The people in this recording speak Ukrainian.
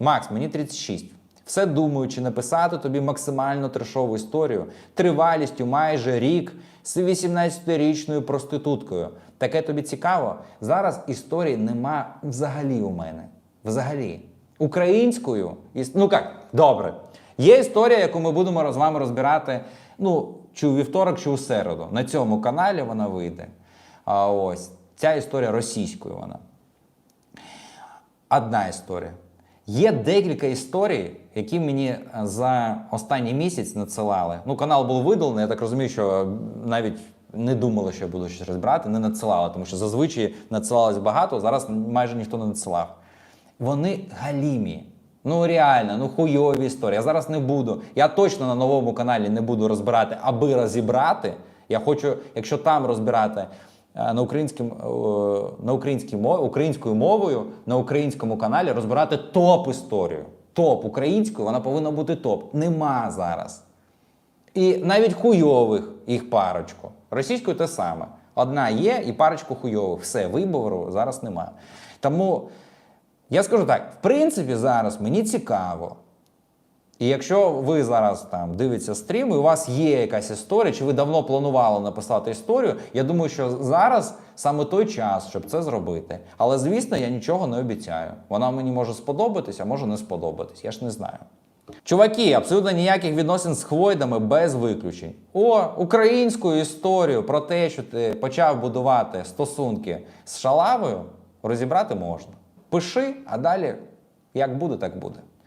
Макс, мені 36. Все думаю, чи написати тобі максимально трешову історію тривалістю майже рік з 18-річною проституткою. Таке тобі цікаво? Зараз історії нема взагалі у мене. Взагалі. Українською, ну як, добре. Є історія, яку ми будемо з вами розбирати, ну, чи у вівторок, чи у середу. На цьому каналі вона вийде. А ось ця історія російською вона. Одна історія. Є декілька історій, які мені е, за останній місяць надсилали. Ну, канал був видалений, я так розумію, що навіть не думали, що я буду щось розбирати, не надсилали, тому що зазвичай надсилалось багато, зараз майже ніхто не надсилав. Вони галімі. Ну реально, ну хуйові історії. Я зараз не буду. Я точно на новому каналі не буду розбирати, аби розібрати. Я хочу, якщо там розбирати на українським, е, на українській мові, українською мовою на українському каналі розбирати топ історію. Топ українською, вона повинна бути топ. Нема зараз. І навіть хуйових їх парочку. Російською те саме. Одна є і парочку хуйових. Все, вибору зараз немає. Тому я скажу так: в принципі, зараз мені цікаво. І якщо ви зараз там дивитеся стрім, і у вас є якась історія, чи ви давно планували написати історію, я думаю, що зараз саме той час, щоб це зробити. Але звісно, я нічого не обіцяю. Вона мені може сподобатися, а може не сподобатись. Я ж не знаю. Чуваки, абсолютно ніяких відносин з хвойдами без виключень. О, українську історію про те, що ти почав будувати стосунки з шалавою, розібрати можна. Пиши, а далі як буде, так буде.